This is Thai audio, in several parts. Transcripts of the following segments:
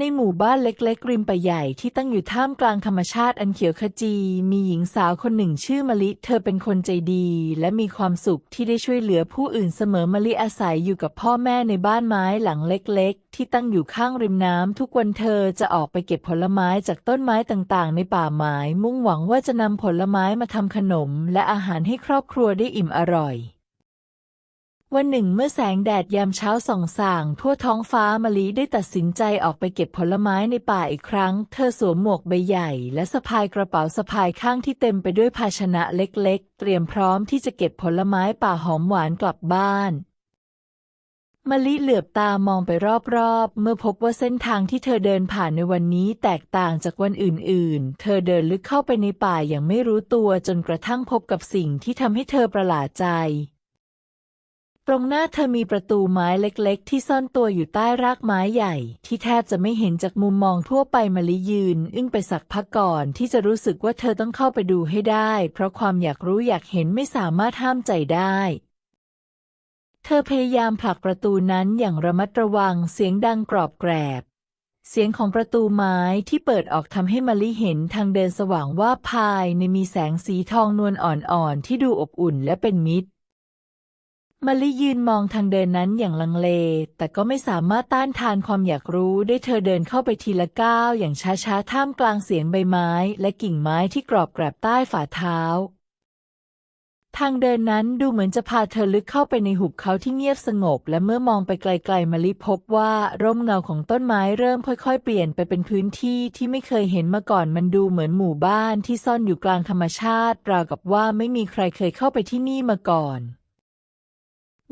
ในหมู่บ้านเล็กๆ ริมป่าใหญ่ที่ตั้งอยู่ท่ามกลางธรรมชาติอันเขียวขจี มีหญิงสาวคนหนึ่งชื่อมะลิ เธอเป็นคนใจดี และมีความสุขที่ได้ช่วยเหลือผู้อื่นเสมอมะลิอาศัยอยู่กับพ่อแม่ในบ้านไม้หลังเล็กๆ ที่ตั้งอยู่ข้างริมน้ำทุกวันเธอจะออกไปเก็บผลไม้จากต้นไม้ต่างๆ ในป่าไม้มุ่งหวังว่าจะนำผลไม้มาทำขนม และอาหารให้ครอบครัวได้อิ่มอร่อย วันหนึ่งเมื่อแสงแดดยามเช้าส่องส่าง ทั่วท้องฟ้ามะลิได้ตัดสินใจออกไปเก็บผลไม้ในป่าอีกครั้ง เธอสวมหมวกใบใหญ่ และสะพายกระเป๋าสะพายข้างที่เต็มไปด้วยภาชนะเล็กๆ เตรียมพร้อมที่จะเก็บผลไม้ป่าหอมหวานกลับบ้านมะลิเหลือบตามองไปรอบๆ เมื่อพบว่าเส้นทางที่เธอเดินผ่านในวันนี้แตกต่างจากวันอื่นๆ เธอเดินลึกเข้าไปในป่าอย่างไม่รู้ตัวจนกระทั่งพบกับสิ่งที่ทำให้เธอประหลาดใจ ตรงหน้าเธอมีประตูไม้เล็กๆ ที่ซ่อนตัวอยู่ใต้รากไม้ใหญ่ ที่แทบจะไม่เห็นจากมุมมองทั่วไปมะลิยืน อึ้งไปสักพักก่อน ที่จะรู้สึกว่าเธอต้องเข้าไปดูให้ได้ เพราะความอยากรู้อยากเห็นไม่สามารถห้ามใจได้ เธอพยายามผลักประตูนั้นอย่างระมัดระวังเสียงดังกรอบแกรบ เสียงของประตูไม้ที่เปิดออกทำให้มะลิเห็นทางเดินสว่างว่าภายในมีแสงสีทองนวลอ่อนๆที่ดูอบอุ่นและเป็นมิตร มะลิยืนมองทางเดินนั้นอย่างลังเล แต่ก็ไม่สามารถต้านทานความอยากรู้ได้เธอเดินเข้าไปทีละก้าวอย่างช้าๆ ท่ามกลางเสียงใบไม้ และกิ่งไม้ที่กรอบแกรบใต้ฝ่าเท้า ทางเดินนั้นดูเหมือนจะพาเธอลึกเข้าไปในหุบเขาที่เงียบสงบ และเมื่อมองไปไกลๆมะลิพบว่าร่มเงาของต้นไม้เริ่มค่อยๆ เปลี่ยนไปเป็นพื้นที่ที่ไม่เคยเห็นมาก่อนมันดูเหมือนหมู่บ้านที่ซ่อนอยู่กลางธรรมชาติราวกับว่าไม่มีใครเคยเข้าไปที่นี่มาก่อน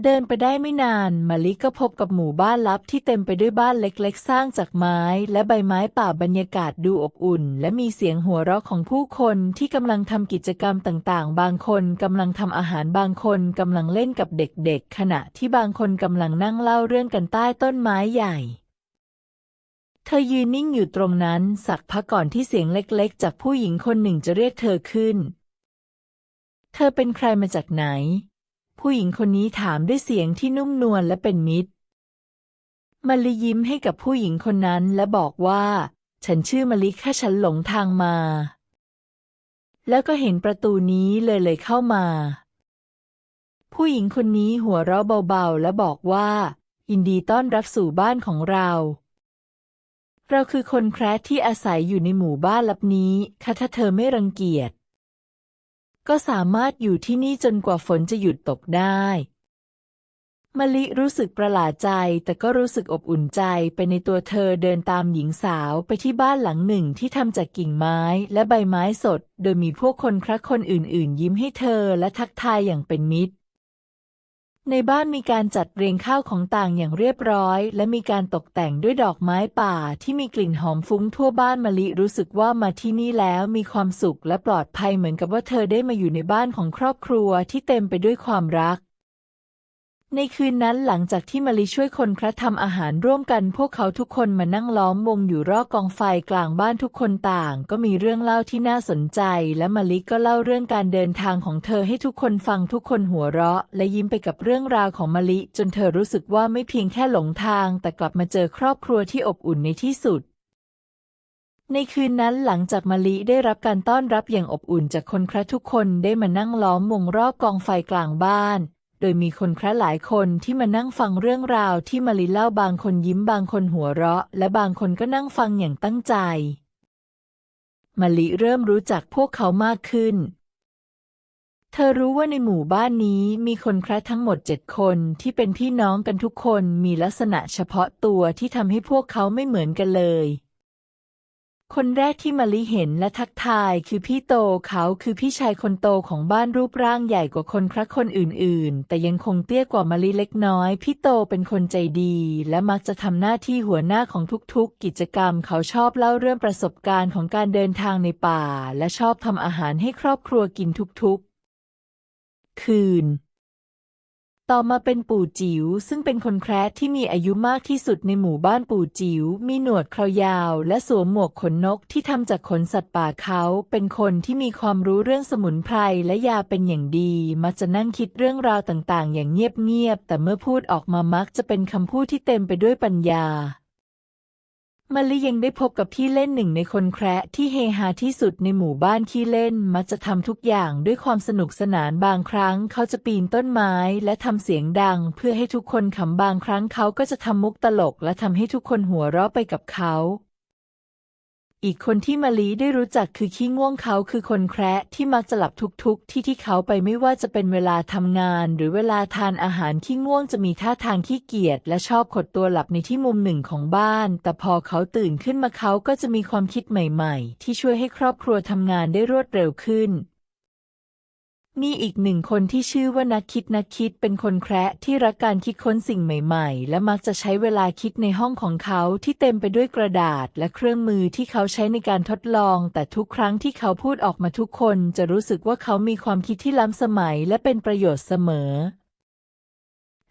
เดินไปได้ไม่นานมะลิก็พบกับหมู่บ้านลับที่เต็มไปด้วยบ้านเล็กๆ สร้างจากไม้และใบไม้ป่าบรรยากาศดูอบอุ่น และมีเสียงหัวเราะของผู้คนที่กำลังทำกิจกรรมต่างๆ บางคนกำลังทำอาหารบางคนกำลังเล่นกับเด็กๆ ขณะที่บางคนกำลังนั่งเล่าเรื่องกันใต้ต้นไม้ใหญ่ เธอยืนนิ่งอยู่ตรงนั้น สักพักก่อนที่เสียงเล็กๆ จากผู้หญิงคนหนึ่งจะเรียกเธอขึ้น เธอเป็นใครมาจากไหน ผู้หญิงคนนี้ถามด้วยเสียงที่นุ่มนวลและเป็นมิตรมะลิยิ้มให้กับผู้หญิงคนนั้นและบอกว่า ฉันชื่อมะลิแค่ฉันหลงทางมา แล้วก็เห็นประตูนี้เลยเลยเข้ามา ผู้หญิงคนนี้หัวเราะเบาๆ และบอกว่า ยินดีต้อนรับสู่บ้านของเรา เราคือคนแคระที่อาศัยอยู่ในหมู่บ้านลับนี้ค่ะถ้าเธอไม่รังเกียจ ก็สามารถอยู่ที่นี่จนกว่าฝนจะหยุดตกได้มะลิรู้สึกประหลาดใจแต่ก็รู้สึกอบอุ่นใจไปในตัวเธอเดินตามหญิงสาวไปที่บ้านหลังหนึ่งที่ทำจากกิ่งไม้และใบไม้สด โดยมีพวกคนครักคนอื่น ๆ ยิ้มให้เธอและทักทายอย่างเป็นมิตร ในบ้านมีการจัดเรียงข้าวของต่างอย่างเรียบร้อย และมีการตกแต่งด้วยดอกไม้ป่าที่มีกลิ่นหอมฟุ้งทั่วบ้านมะลิรู้สึกว่ามาที่นี่แล้วมีความสุขและปลอดภัยเหมือนกับว่าเธอได้มาอยู่ในบ้านของครอบครัวที่เต็มไปด้วยความรัก ในคืนนั้นหลังจากที่มะลิช่วยคนคระทำอาหารร่วมกัน พวกเขาทุกคนมานั่งล้อมวงอยู่รอบกองไฟกลางบ้านทุกคนต่าง ก็มีเรื่องเล่าที่น่าสนใจ และมะลิก็เล่าเรื่องการเดินทางของเธอให้ทุกคนฟังทุกคนหัวเราะ และยิ้มไปกับเรื่องราวของมะลิ จนเธอรู้สึกว่าไม่เพียงแค่หลงทาง แต่กลับมาเจอครอบครัวที่อบอุ่นในที่สุดในคืนนั้นหลังจากมะลิได้รับการต้อนรับอย่างอบอุ่นจากคนคระทุกคนได้มานั่งล้อมวงรอบกองไฟกลางบ้าน โดยมีคนแคระหลายคนที่มานั่งฟังเรื่องราวที่มะลิเล่าบางคนยิ้มบางคนหัวเราะ และบางคนก็นั่งฟังอย่างตั้งใจมะลิเริ่มรู้จักพวกเขามากขึ้น เธอรู้ว่าในหมู่บ้านนี้มีคนแคระทั้งหมดเจ็ดคนที่เป็นพี่น้องกันทุกคนมีลักษณะเฉพาะตัวที่ทำให้พวกเขาไม่เหมือนกันเลย คนแรกที่มะลิเห็นและทักทายคือพี่โตเขาคือพี่ชายคนโตของบ้านรูปร่างใหญ่กว่าคนคระคนอื่น ๆ แต่ยังคงเตี้ยกว่ามะลิเล็กน้อย พี่โตเป็นคนใจดี และมักจะทำหน้าที่หัวหน้าของทุกๆ กิจกรรม เขาชอบเล่าเรื่องประสบการณ์ของการเดินทางในป่า และชอบทำอาหารให้ครอบครัวกินทุกๆ คืน ต่อมาเป็นปู่จิ๋วซึ่งเป็นคนแคระที่มีอายุมากที่สุดในหมู่บ้านปู่จิ๋วมีหนวดเครายาว และสวมหมวกขนนกที่ทำจากขนสัตว์ป่าเขา เป็นคนที่มีความรู้เรื่องสมุนไพรและยาเป็นอย่างดี มักจะนั่งคิดเรื่องราวต่างๆ อย่างเงียบๆแต่เมื่อพูดออกมามักจะเป็นคำพูดที่เต็มไปด้วยปัญญา มะลิยังได้พบกับพี่เล่นหนึ่งในคนแคระที่เฮฮาที่สุดในหมู่บ้านขี้เล่น มักจะทำทุกอย่างด้วยความสนุกสนานบางครั้ง เขาจะปีนต้นไม้และทำเสียงดัง เพื่อให้ทุกคนขำบางครั้งเขาก็จะทำมุกตลกและทำให้ทุกคนหัวเราะไปกับเขา อีกคนที่มาลีได้รู้จักคือขี้ง่วงเขาคือคนแคระที่มักจะหลับทุกๆ ที่ที่เขาไปไม่ว่าจะเป็นเวลาทำงาน หรือเวลาทานอาหารขี้ง่วงจะมีท่าทางขี้เกียจและชอบขดตัวหลับในที่มุมหนึ่งของบ้าน แต่พอเขาตื่นขึ้นมาเขาก็จะมีความคิดใหม่ ๆ ที่ช่วยให้ครอบครัวทำงานได้รวดเร็วขึ้น มีอีกหนึ่งคนที่ชื่อว่านักคิดนักคิดเป็นคนแคระที่รักการคิดค้นสิ่งใหม่ๆ และมักจะใช้เวลาคิดในห้องของเขาที่เต็มไปด้วยกระดาษและเครื่องมือที่เขาใช้ในการทดลอง แต่ทุกครั้งที่เขาพูดออกมาทุกคนจะรู้สึกว่าเขามีความคิดที่ล้ำสมัยและเป็นประโยชน์เสมอ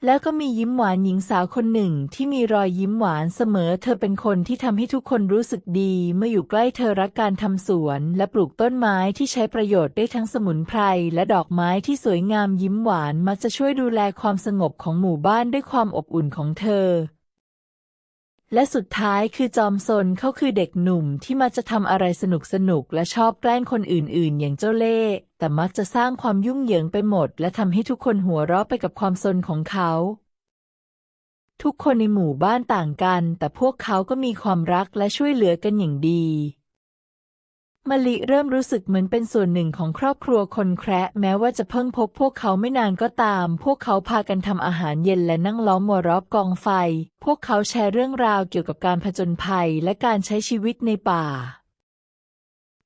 แล้วก็มียิ้มหวานหญิงสาวคนหนึ่งที่มีรอยยิ้มหวานเสมอ เธอเป็นคนที่ทำให้ทุกคนรู้สึกดี เมื่ออยู่ใกล้เธอรักการทำสวน และปลูกต้นไม้ที่ใช้ประโยชน์ได้ทั้งสมุนไพรและดอกไม้ที่สวยงามยิ้มหวานมักจะช่วยดูแลความสงบของหมู่บ้านด้วยความอบอุ่นของเธอ และสุดท้ายคือจอมซนเขาคือเด็กหนุ่มที่มาจะทำอะไรสนุกสนุกและชอบแกล้งคนอื่นๆ อย่างเจ้าเล่ห์แต่มักจะสร้างความยุ่งเหยิงไปหมด และทำให้ทุกคนหัวเราะไปกับความซนของเขา ทุกคนในหมู่บ้านต่างกัน แต่พวกเขาก็มีความรักและช่วยเหลือกันอย่างดี มะลิเริ่มรู้สึกเหมือนเป็นส่วนหนึ่งของครอบครัวคนแคระแม้ว่าจะเพิ่งพบพวกเขาไม่นานก็ตาม พวกเขาพากันทำอาหารเย็นและนั่งล้อมวงรอบกองไฟ พวกเขาแชร์เรื่องราวเกี่ยวกับการผจญภัยและการใช้ชีวิตในป่า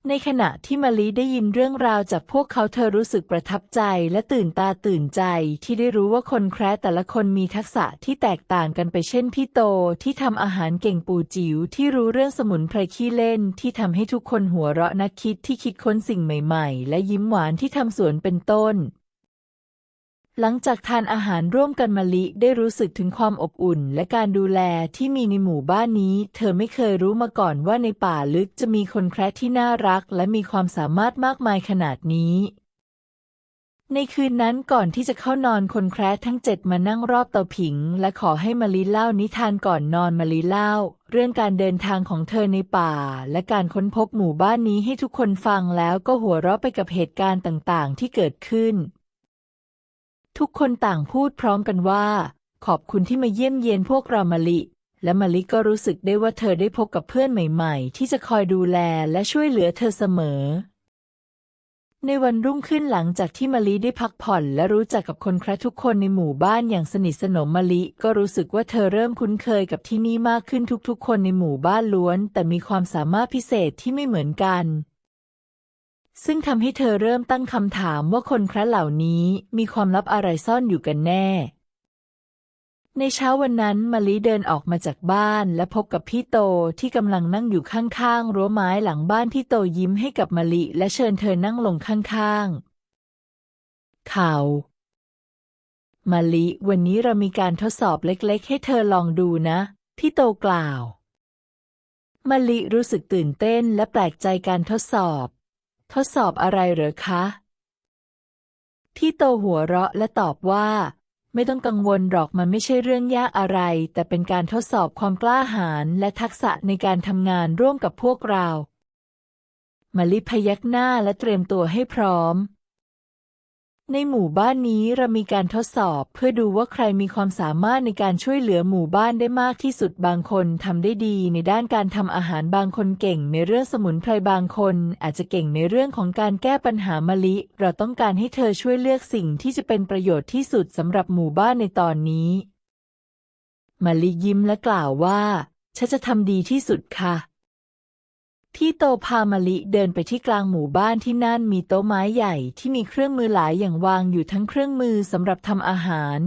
ในขณะที่มาลีได้ยินเรื่องราวจากพวกเขาเธอรู้สึกประทับใจและตื่นตาตื่นใจที่ได้รู้ว่าคนแคร์แต่ละคนมีทักษะที่แตกต่างกันไปเช่นพี่โตที่ทำอาหารเก่งปูจิ๋วที่รู้เรื่องสมุนไพรขี้เล่นที่ทำให้ทุกคนหัวเราะนักคิดที่คิดค้นสิ่งใหม่ ๆ และยิ้มหวานที่ทำสวนเป็นต้น หลังจากทานอาหารร่วมกันมะลิได้รู้สึกถึงความอบอุ่น และการดูแลที่มีในหมู่บ้านนี้ เธอไม่เคยรู้มาก่อนว่าในป่าลึกจะมีคนแคระที่น่ารัก และมีความสามารถมากมายขนาดนี้ ในคืนนั้นก่อนที่จะเข้านอนคนแคระทั้งเจ็ดมานั่งรอบเตาผิง และขอให้มะลิเล่านิทานก่อนนอนมะลิเล่า เรื่องการเดินทางของเธอในป่า และการค้นพบหมู่บ้านนี้ให้ทุกคนฟังแล้วก็หัวเราะไปกับเหตุการณ์ต่างๆ ที่เกิดขึ้น ทุกคนต่างพูดพร้อมกันว่า ขอบคุณที่มาเยี่ยมเยียนพวกเรามะลิ และมะลิก็รู้สึกได้ว่าเธอได้พบกับเพื่อนใหม่ ๆ ที่จะคอยดูแลและช่วยเหลือเธอเสมอ ในวันรุ่งขึ้นหลังจากที่มะลิได้พักผ่อน และรู้จักกับคนแคระทุกคนในหมู่บ้านอย่างสนิทสนมมะลิก็รู้สึกว่าเธอเริ่มคุ้นเคยกับที่นี่มากขึ้นทุกๆ คนในหมู่บ้านล้วน แต่มีความสามารถพิเศษที่ไม่เหมือนกัน ซึ่งทำให้เธอเริ่มตั้งคำถามว่าคนคระเหล่านี้มีความลับอะไรซ่อนอยู่กันแน่ ในเช้าวันนั้นมะลิเดินออกมาจากบ้านและพบกับพี่โตที่กำลังนั่งอยู่ข้างๆรั้วไม้หลังบ้านพี่โตยิ้มให้กับมะลิและเชิญเธอนั่งลงข้างๆ ข่าวมะลิวันนี้เรามีการทดสอบเล็กๆ ให้เธอลองดูนะ พี่โตกล่าวมะลิรู้สึกตื่นเต้นและแปลกใจการทดสอบ ทดสอบอะไรเหรอคะ ที่โตหัวเราะและตอบว่า ไม่ต้องกังวลหรอกมันไม่ใช่เรื่องยากอะไร แต่เป็นการทดสอบความกล้าหาญและทักษะในการทำงานร่วมกับพวกเรามาลิพยักหน้าและเตรียมตัวให้พร้อม ในหมู่บ้านนี้เรามีการทดสอบเพื่อดูว่าใครมีความสามารถในการช่วยเหลือหมู่บ้านได้มากที่สุดบางคนทำได้ดีในด้านการทำอาหารบางคนเก่งในเรื่องสมุนไพรบางคน อาจจะเก่งในเรื่องของการแก้ปัญหามะลิ เราต้องการให้เธอช่วยเลือกสิ่งที่จะเป็นประโยชน์ที่สุดสำหรับหมู่บ้านในตอนนี้มะลิยิ้มและกล่าวว่าฉันจะทำดีที่สุดค่ะ พี่โตพามะลิเดินไปที่กลางหมู่บ้านที่นั่นมีโต๊ะไม้ใหญ่ที่มีเครื่องมือหลายอย่างวางอยู่ทั้งเครื่องมือสำหรับทำอาหาร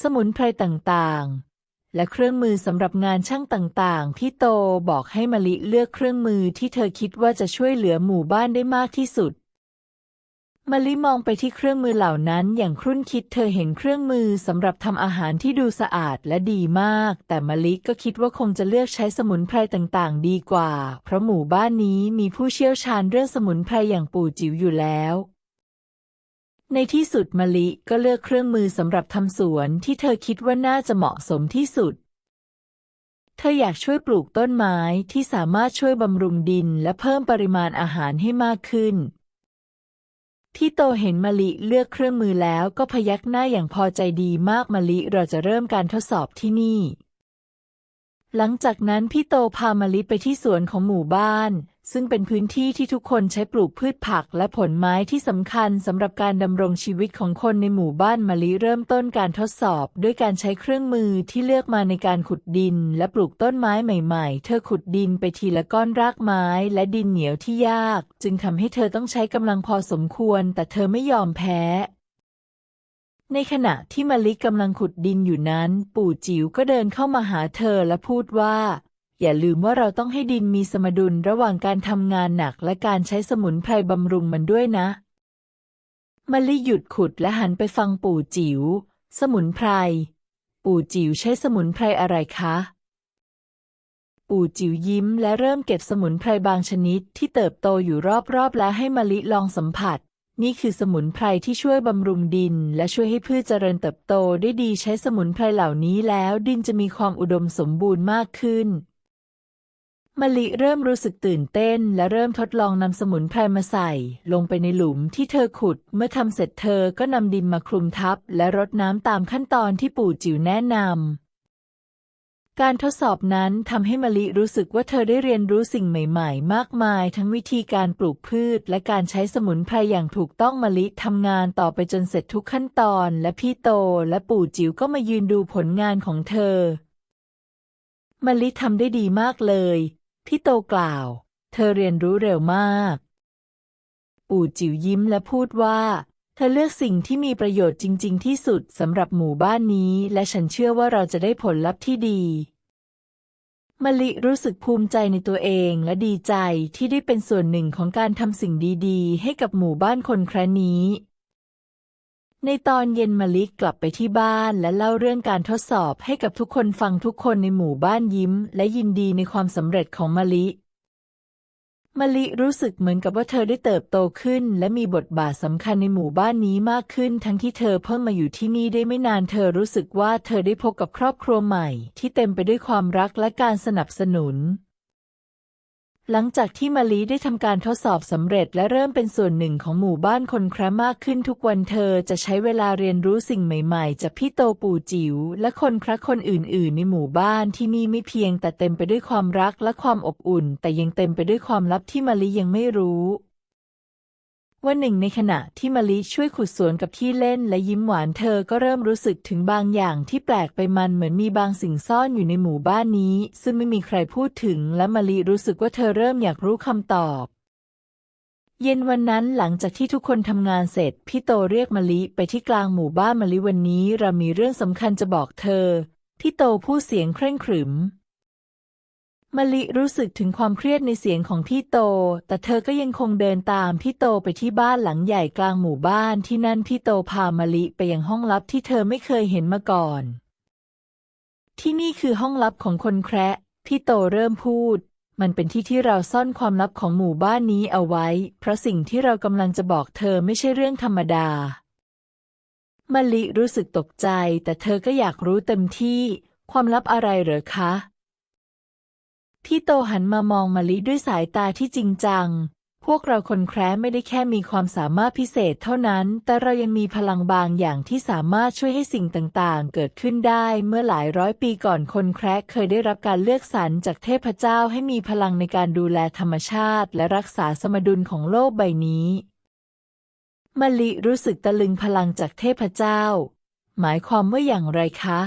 สมุนไพรต่างๆ และเครื่องมือสำหรับงานช่างต่างๆ พี่โตบอกให้มะลิเลือกเครื่องมือที่เธอคิดว่าจะช่วยเหลือหมู่บ้านได้มากที่สุด มะลิมองไปที่เครื่องมือเหล่านั้นอย่างครุ่นคิดเธอเห็นเครื่องมือสำหรับทำอาหารที่ดูสะอาดและดีมาก แต่มะลิก็คิดว่าคงจะเลือกใช้สมุนไพรต่างๆ ดีกว่า เพราะหมู่บ้านนี้มีผู้เชี่ยวชาญเรื่องสมุนไพรอย่างปู่จิ๋วอยู่แล้ว ในที่สุดมะลิก็เลือกเครื่องมือสำหรับทำสวนที่เธอคิดว่าน่าจะเหมาะสมที่สุด เธออยากช่วยปลูกต้นไม้ที่สามารถช่วยบำรุงดินและเพิ่มปริมาณอาหารให้มากขึ้น พี่โตเห็นมะลิเลือกเครื่องมือแล้วก็พยักหน้าอย่างพอใจดีมากมะลิเราจะเริ่มการทดสอบที่นี่ หลังจากนั้นพี่โตพามะลิไปที่สวนของหมู่บ้าน ซึ่งเป็นพื้นที่ที่ทุกคนใช้ปลูกพืชผักและผลไม้ที่สำคัญสำหรับการดำรงชีวิตของคนในหมู่บ้านมะลิเริ่มต้นการทดสอบ ด้วยการใช้เครื่องมือที่เลือกมาในการขุดดิน และปลูกต้นไม้ใหม่ๆ เธอขุดดินไปทีละก้อนรากไม้ และดินเหนียวที่ยาก จึงทำให้เธอต้องใช้กำลังพอสมควร แต่เธอไม่ยอมแพ้ ในขณะที่มะลิกำลังขุดดินอยู่นั้น ปู่จิ๋วก็เดินเข้ามาหาเธอและพูดว่า อย่าลืมว่าเราต้องให้ดินมีสมดุลระหว่างการทำงานหนักและการใช้สมุนไพรบำรุงมันด้วยนะมะลิหยุดขุดและหันไปฟังปู่จิ๋ว สมุนไพร ปู่จิ๋วใช้สมุนไพรอะไรคะ ปู่จิ๋วยิ้มและเริ่มเก็บสมุนไพรบางชนิดที่เติบโตอยู่รอบๆ แล้วให้มะลิลองสัมผัส นี่คือสมุนไพรที่ช่วยบำรุงดิน และช่วยให้พืชเจริญเติบโตได้ดีใช้สมุนไพรเหล่านี้แล้วดินจะมีความอุดมสมบูรณ์มากขึ้น มะลิเริ่มรู้สึกตื่นเต้น และเริ่มทดลองนำสมุนไพรมาใส่ ลงไปในหลุมที่เธอขุด เมื่อทำเสร็จเธอก็นำดินมาคลุมทับ และรดน้ำตามขั้นตอนที่ปู่จิ๋วแนะนำ การทดสอบนั้นทำให้มะลิรู้สึกว่าเธอได้เรียนรู้สิ่งใหม่ ๆ มากมาย ทั้งวิธีการปลูกพืช และการใช้สมุนไพรอย่างถูกต้องมะลิทำงานต่อไปจนเสร็จทุกขั้นตอน และพี่โตและปู่จิ๋วก็มายืนดูผลงานของเธอมะลิทำได้ดีมากเลย พี่โตกล่าว เธอเรียนรู้เร็วมาก ปู่จิ๋วยิ้มและพูดว่า เธอเลือกสิ่งที่มีประโยชน์จริง ๆ ที่สุดสำหรับหมู่บ้านนี้ และฉันเชื่อว่าเราจะได้ผลลัพธ์ที่ดีมะลิรู้สึกภูมิใจในตัวเองและดีใจที่ได้เป็นส่วนหนึ่งของการทำสิ่งดี ๆ ให้กับหมู่บ้านคนแคระนี้ ในตอนเย็นมะลิกกลับไปที่บ้านและเล่าเรื่องการทดสอบให้กับทุกคนฟังทุกคนในหมู่บ้านยิ้ม และยินดีในความสำเร็จของมะลิมะลิรู้สึกเหมือนกับว่าเธอได้เติบโตขึ้น และมีบทบาทสำคัญในหมู่บ้านนี้มากขึ้น ทั้งที่เธอเพิ่งมาอยู่ที่นี่ได้ไม่นานเธอรู้สึกว่าเธอได้พบกับครอบครัวใหม่ ที่เต็มไปด้วยความรักและการสนับสนุน หลังจากที่มาลีได้ทำการทดสอบสำเร็จและเริ่มเป็นส่วนหนึ่งของหมู่บ้านคนแคระมากขึ้นทุกวันเธอจะใช้เวลาเรียนรู้สิ่งใหม่ๆ จากพี่โตปู่จิ๋วและคนแคระคนอื่น ๆ ในหมู่บ้านที่นี่ไม่เพียงแต่เต็มไปด้วยความรักและความอบอุ่น แต่ยังเต็มไปด้วยความลับที่มาลียังไม่รู้ วันหนึ่งในขณะที่มะลิช่วยขุดสวนกับที่เล่นและยิ้มหวานเธอก็เริ่มรู้สึกถึงบางอย่างที่แปลกไปมันเหมือนมีบางสิ่งซ่อนอยู่ในหมู่บ้านนี้ ซึ่งไม่มีใครพูดถึงและมะลิรู้สึกว่าเธอเริ่มอยากรู้คำตอบ เย็นวันนั้นหลังจากที่ทุกคนทำงานเสร็จ พี่โตเรียกมะลิไปที่กลางหมู่บ้านมะลิวันนี้ เรามีเรื่องสำคัญจะบอกเธอ พี่โตพูดเสียงเคร่งขรึม มะลิรู้สึกถึงความเครียดในเสียงของพี่โต แต่เธอก็ยังคงเดินตามพี่โตไปที่บ้านหลังใหญ่กลางหมู่บ้านที่นั่นพี่โตพามะลิไปยังห้องลับที่เธอไม่เคยเห็นมาก่อน ที่นี่คือห้องลับของคนแคระพี่โตเริ่มพูด มันเป็นที่ที่เราซ่อนความลับของหมู่บ้านนี้เอาไว้ เพราะสิ่งที่เรากำลังจะบอกเธอไม่ใช่เรื่องธรรมดามะลิรู้สึกตกใจ แต่เธอก็อยากรู้เต็มที่ ความลับอะไรเหรอคะ พี่โตหันมามองมะลิด้วยสายตาที่จริงจัง พวกเราคนแคร์ไม่ได้แค่มีความสามารถพิเศษเท่านั้น แต่เรายังมีพลังบางอย่างที่สามารถช่วยให้สิ่งต่างๆ เกิดขึ้นได้เมื่อหลายร้อยปีก่อนคนแคร์เคยได้รับการเลือกสรรจากเทพเจ้าให้มีพลังในการดูแลธรรมชาติ และรักษาสมดุลของโลกใบนี้มลิรู้สึกตะลึงพลังจากเทพเจ้า หมายความว่าอย่างไรคะ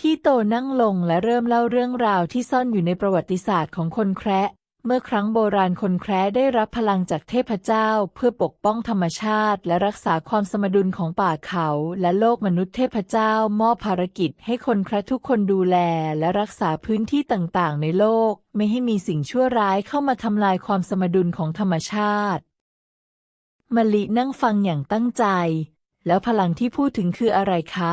พี่โตนั่งลงและเริ่มเล่าเรื่องราวที่ซ่อนอยู่ในประวัติศาสตร์ของคนแคระ เมื่อครั้งโบราณคนแคระได้รับพลังจากเทพเจ้า เพื่อปกป้องธรรมชาติ และรักษาความสมดุลของป่าเขา และโลกมนุษย์เทพเจ้ามอบภารกิจให้คนแคระทุกคนดูแล และรักษาพื้นที่ต่างๆ ในโลก ไม่ให้มีสิ่งชั่วร้ายเข้ามาทำลายความสมดุลของธรรมชาติมลินั่งฟังอย่างตั้งใจ แล้วพลังที่พูดถึงคืออะไรคะ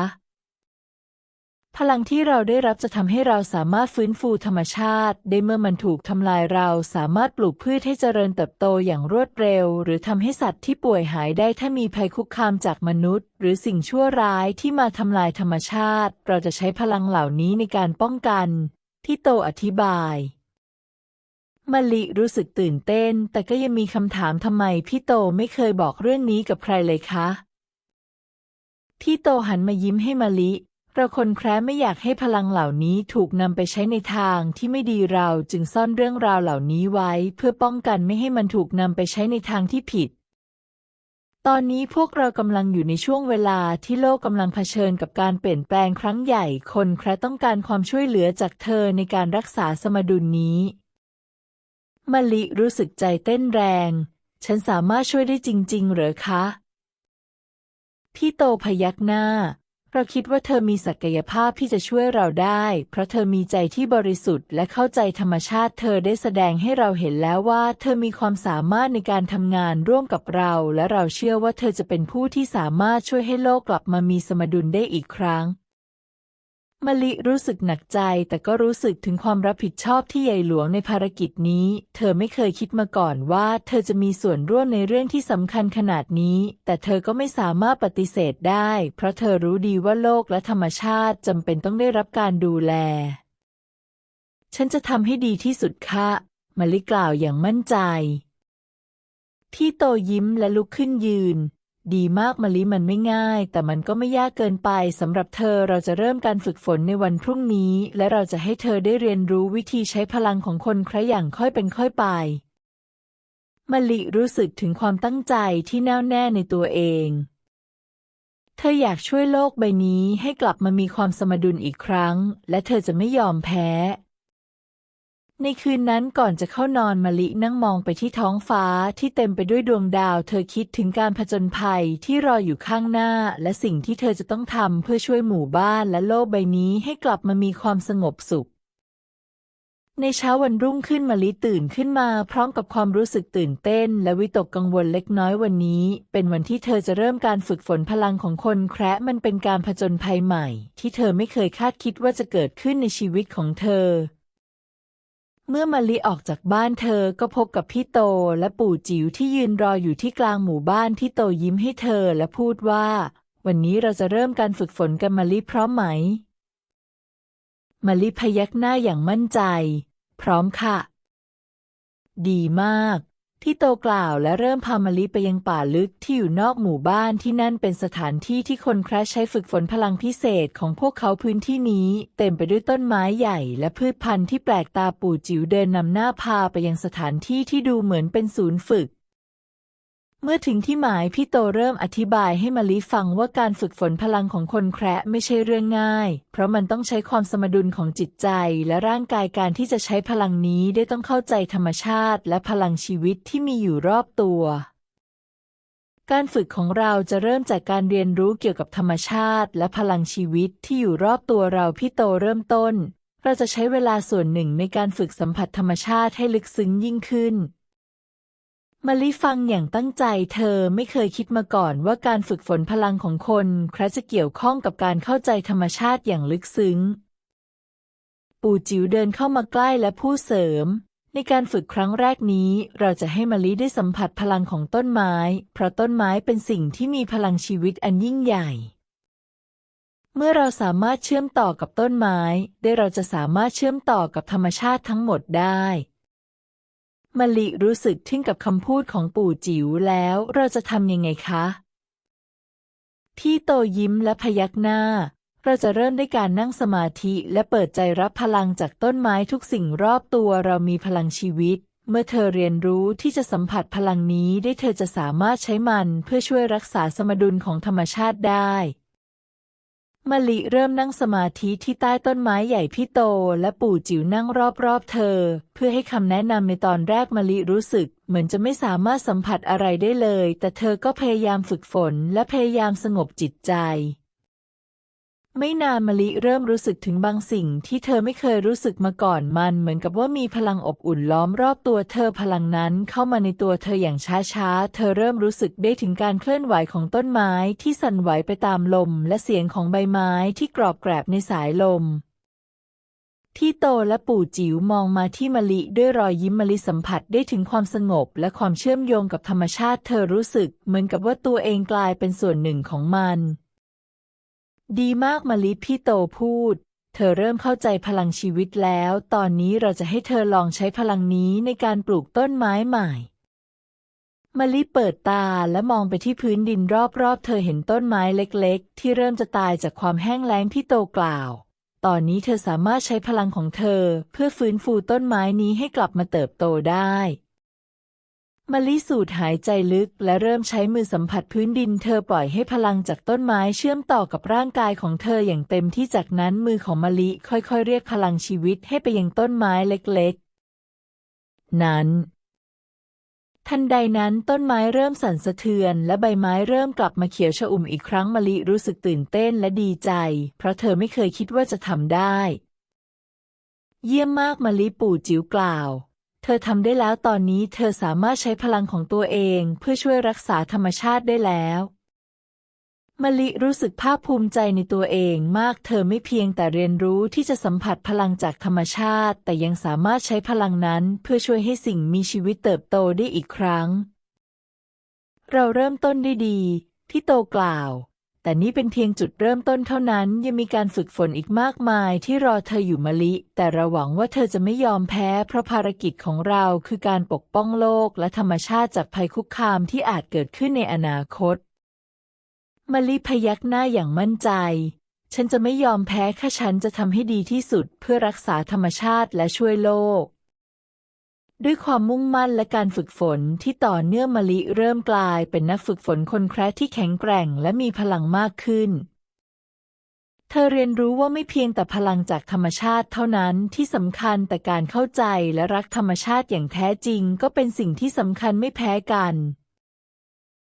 พลังที่เราได้รับจะทำให้เราสามารถฟื้นฟูธรรมชาติ ได้เมื่อมันถูกทำลายเราสามารถปลูกพืชให้เจริญเติบโตอย่างรวดเร็ว หรือทำให้สัตว์ที่ป่วยหายได้ถ้ามีภัยคุกคามจากมนุษย์ หรือสิ่งชั่วร้ายที่มาทำลายธรรมชาติ เราจะใช้พลังเหล่านี้ในการป้องกัน ที่โตอธิบายมะลิรู้สึกตื่นเต้น แต่ก็ยังมีคำถามทำไมพี่โตไม่เคยบอกเรื่องนี้กับใครเลยคะ พี่โตหันมายิ้มให้มะลิ เราคนแคร์ไม่อยากให้พลังเหล่านี้ถูกนำไปใช้ในทางที่ไม่ดีเราจึงซ่อนเรื่องราวเหล่านี้ไว้ เพื่อป้องกันไม่ให้มันถูกนำไปใช้ในทางที่ผิด ตอนนี้พวกเรากำลังอยู่ในช่วงเวลาที่โลกกำลังเผชิญกับการเปลี่ยนแปลงครั้งใหญ่ คนแคร์ต้องการความช่วยเหลือจากเธอในการรักษาสมดุลนี้มะลิรู้สึกใจเต้นแรง ฉันสามารถช่วยได้จริง ๆ เหรอคะ พี่โตพยักหน้า เราคิดว่าเธอมีศักยภาพที่จะช่วยเราได้ เพราะเธอมีใจที่บริสุทธิ์และเข้าใจธรรมชาติ เธอได้แสดงให้เราเห็นแล้วว่า เธอมีความสามารถในการทำงานร่วมกับเรา และเราเชื่อว่าเธอจะเป็นผู้ที่สามารถช่วยให้โลกกลับมามีสมดุลได้อีกครั้ง มลิรู้สึกหนักใจแต่ก็รู้สึกถึงความรับผิดชอบที่ใหญ่หลวงในภารกิจนี้ เธอไม่เคยคิดมาก่อนว่าเธอจะมีส่วนร่วมในเรื่องที่สำคัญขนาดนี้ แต่เธอก็ไม่สามารถปฏิเสธได้ เพราะเธอรู้ดีว่าโลกและธรรมชาติจำเป็นต้องได้รับการดูแล ฉันจะทำให้ดีที่สุดค่ะมลิกล่าวอย่างมั่นใจที่โตยิ้มและลุกขึ้นยืน ดีมากมะลิมันไม่ง่าย แต่มันก็ไม่ยากเกินไปสำหรับเธอเราจะเริ่มการฝึกฝนในวันพรุ่งนี้ และเราจะให้เธอได้เรียนรู้วิธีใช้พลังของคนครอย่างค่อยเป็นค่อยไปมะลิรู้สึกถึงความตั้งใจที่แน่วแน่ในตัวเอง เธออยากช่วยโลกใบนี้ให้กลับมามีความสมดุลอีกครั้ง และเธอจะไม่ยอมแพ้ ในคืนนั้นก่อนจะเข้านอนมะลินั่งมองไปที่ท้องฟ้าที่เต็มไปด้วยดวงดาว เธอคิดถึงการผจญภัยที่รออยู่ข้างหน้า และสิ่งที่เธอจะต้องทำเพื่อช่วยหมู่บ้านและโลกใบนี้ให้กลับมามีความสงบสุข ในเช้าวันรุ่งขึ้นมะลิตื่นขึ้นมา พร้อมกับความรู้สึกตื่นเต้น และวิตกกังวลเล็กน้อยวันนี้ เป็นวันที่เธอจะเริ่มการฝึกฝนพลังของคนแคระมันเป็นการผจญภัยใหม่ ที่เธอไม่เคยคาดคิดว่าจะเกิดขึ้นในชีวิตของเธอ เมื่อมาลิออกจากบ้านเธอก็พบกับพี่โตและปู่จิ๋วที่ยืนรออยู่ที่กลางหมู่บ้านที่โตยิ้มให้เธอและพูดว่า วันนี้เราจะเริ่มการฝึกฝนกันมาลิพร้อมไหม มาลิพยักหน้าอย่างมั่นใจ พร้อมค่ะ ดีมาก ที่โตกล่าวและเริ่มพามะลิไปยังป่าลึกที่อยู่นอกหมู่บ้านที่นั่นเป็นสถานที่ที่คนแคร์ใช้ฝึกฝนพลังพิเศษของพวกเขาพื้นที่นี้ เต็มไปด้วยต้นไม้ใหญ่และพืชพันธุ์ที่แปลกตาปู่จิ๋วเดินนำหน้าพาไปยังสถานที่ที่ดูเหมือนเป็นศูนย์ฝึก เมื่อถึงที่หมายพี่โตเริ่มอธิบายให้มะลิฟังว่าการฝึกฝนพลังของคนแคระไม่ใช่เรื่องง่าย เพราะมันต้องใช้ความสมดุลของจิตใจและร่างกายการที่จะใช้พลังนี้ได้ต้องเข้าใจธรรมชาติ และพลังชีวิตที่มีอยู่รอบตัว การฝึกของเราจะเริ่มจากการเรียนรู้เกี่ยวกับธรรมชาติ และพลังชีวิตที่อยู่รอบตัวเราพี่โตเริ่มต้น เราจะใช้เวลาส่วนหนึ่งในการฝึกสัมผัสธรรมชาติให้ลึกซึ้งยิ่งขึ้น มะลิฟังอย่างตั้งใจเธอไม่เคยคิดมาก่อนว่าการฝึกฝนพลังของคนคราจะเกี่ยวข้องกับการเข้าใจธรรมชาติอย่างลึกซึ้ง ปู่จิ๋วเดินเข้ามาใกล้และพูดเสริม ในการฝึกครั้งแรกนี้ เราจะให้มะลิได้สัมผัสพลังของต้นไม้ เพราะต้นไม้เป็นสิ่งที่มีพลังชีวิตอันยิ่งใหญ่ เมื่อเราสามารถเชื่อมต่อกับต้นไม้ ได้เราจะสามารถเชื่อมต่อกับธรรมชาติทั้งหมดได้ มะลิรู้สึกทึ่งกับคำพูดของปู่จิ๋วแล้วเราจะทำยังไงคะ พี่โตยิ้มและพยักหน้า เราจะเริ่มด้วยการนั่งสมาธิและเปิดใจรับพลังจากต้นไม้ทุกสิ่งรอบตัวเรามีพลังชีวิต เมื่อเธอเรียนรู้ที่จะสัมผัสพลังนี้ได้เธอจะสามารถใช้มันเพื่อช่วยรักษาสมดุลของธรรมชาติได้ มะลิเริ่มนั่งสมาธิที่ใต้ต้นไม้ใหญ่พี่โต และปู่จิ๋วนั่งรอบๆเธอ เพื่อให้คำแนะนำในตอนแรกมะลิรู้สึก เหมือนจะไม่สามารถสัมผัสอะไรได้เลย แต่เธอก็พยายามฝึกฝนและพยายามสงบจิตใจ ไม่นานมะลิเริ่มรู้สึกถึงบางสิ่งที่เธอไม่เคยรู้สึกมาก่อนมันเหมือนกับว่ามีพลังอบอุ่นล้อมรอบตัวเธอพลังนั้นเข้ามาในตัวเธออย่างช้าๆ เธอเริ่มรู้สึกได้ถึงการเคลื่อนไหวของต้นไม้ที่สั่นไหวไปตามลม และเสียงของใบไม้ที่กรอบแกรบในสายลม ที่โตและปู่จิ๋วมองมาที่มะลิด้วยรอยยิ้มมะลิสัมผัสได้ถึงความสงบ และความเชื่อมโยงกับธรรมชาติ เธอรู้สึกเหมือนกับว่าตัวเองกลายเป็นส่วนหนึ่งของมัน ดีมากมะลิพี่โตพูด เธอเริ่มเข้าใจพลังชีวิตแล้ว ตอนนี้เราจะให้เธอลองใช้พลังนี้ในการปลูกต้นไม้ใหม่มะลิเปิดตาและมองไปที่พื้นดินรอบๆ เธอเห็นต้นไม้เล็กๆ ที่เริ่มจะตายจากความแห้งแล้งพี่โตกล่าว ตอนนี้เธอสามารถใช้พลังของเธอเพื่อฟื้นฟูต้นไม้นี้ให้กลับมาเติบโตได้ มะลิสูดหายใจลึกและเริ่มใช้มือสัมผัสพื้นดิน เธอปล่อยให้พลังจากต้นไม้เชื่อมต่อกับร่างกายของเธออย่างเต็มที่จากนั้นมือของมะลิค่อยๆ เรียกพลังชีวิตให้ไปยังต้นไม้เล็กๆ นั้น ทันใดนั้นต้นไม้เริ่มสั่นสะเทือน และใบไม้เริ่มกลับมาเขียวชอุ่มอีกครั้งมะลิรู้สึกตื่นเต้นและดีใจ เพราะเธอไม่เคยคิดว่าจะทำได้ เยี่ยมมากมะลิปู่จิ๋วกล่าว เธอทำได้แล้วตอนนี้เธอสามารถใช้พลังของตัวเองเพื่อช่วยรักษาธรรมชาติได้แล้วมะลิรู้สึกภาคภูมิใจในตัวเองมากเธอไม่เพียงแต่เรียนรู้ที่จะสัมผัสพลังจากธรรมชาติ แต่ยังสามารถใช้พลังนั้นเพื่อช่วยให้สิ่งมีชีวิตเติบโตได้อีกครั้ง เราเริ่มต้นได้ดีที่โตกล่าว แต่นี่เป็นเพียงจุดเริ่มต้นเท่านั้น ยังมีการฝึกฝนอีกมากมายที่รอเธออยู่มะลิ แต่เราหวังว่าเธอจะไม่ยอมแพ้ เพราะภารกิจของเราคือการปกป้องโลกและธรรมชาติจากภัยคุกคามที่อาจเกิดขึ้นในอนาคตมะลิพยักหน้าอย่างมั่นใจ ฉันจะไม่ยอมแพ้ค่ะฉันจะทำให้ดีที่สุดเพื่อรักษาธรรมชาติและช่วยโลก ด้วยความมุ่งมั่นและการฝึกฝนที่ต่อเนื่องมะลิเริ่มกลายเป็นนักฝึกฝนคนแคร์ที่แข็งแกร่งและมีพลังมากขึ้น เธอเรียนรู้ว่าไม่เพียงแต่พลังจากธรรมชาติเท่านั้นที่สำคัญแต่การเข้าใจและรักธรรมชาติอย่างแท้จริง ก็เป็นสิ่งที่สำคัญไม่แพ้กัน